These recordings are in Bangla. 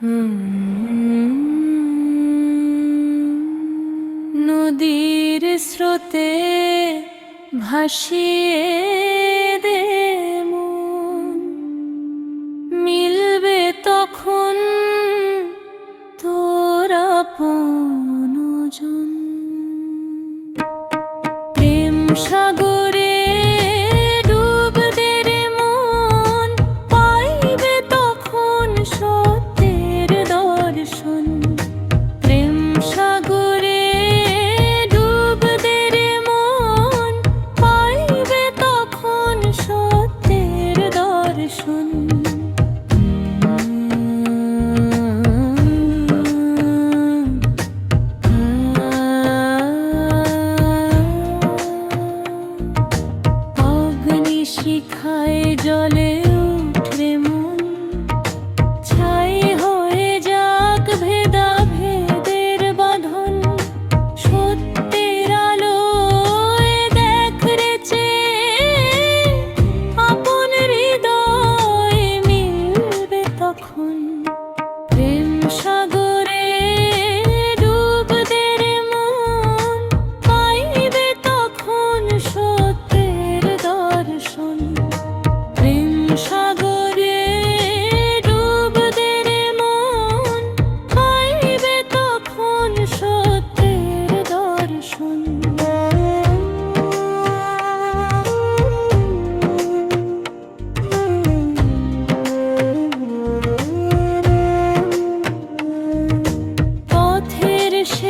Hmm. নদীর স্রোতে ভাসিয়ে দেব মিলবে তখন তোরা পনজন প্রেম সা যখন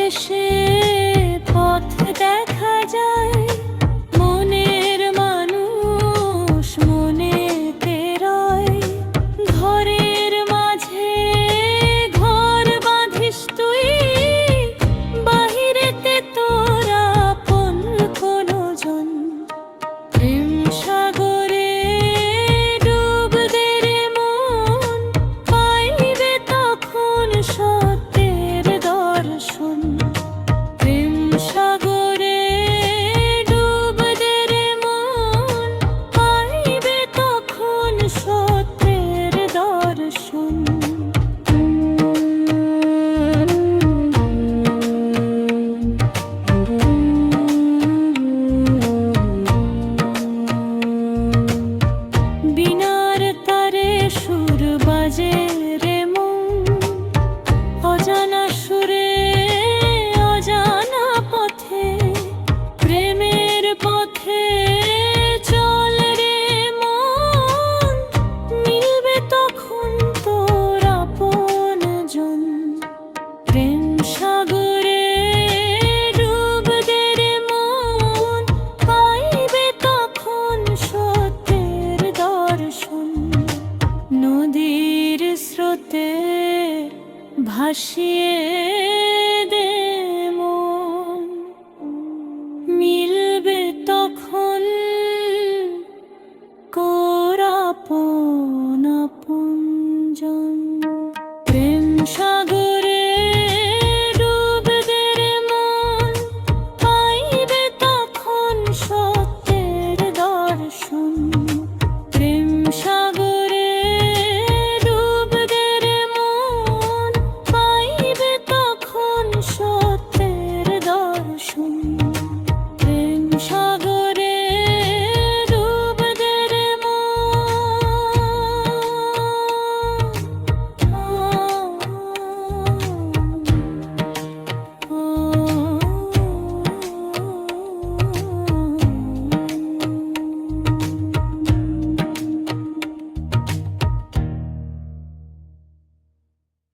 wishing ah ভাসিয়ে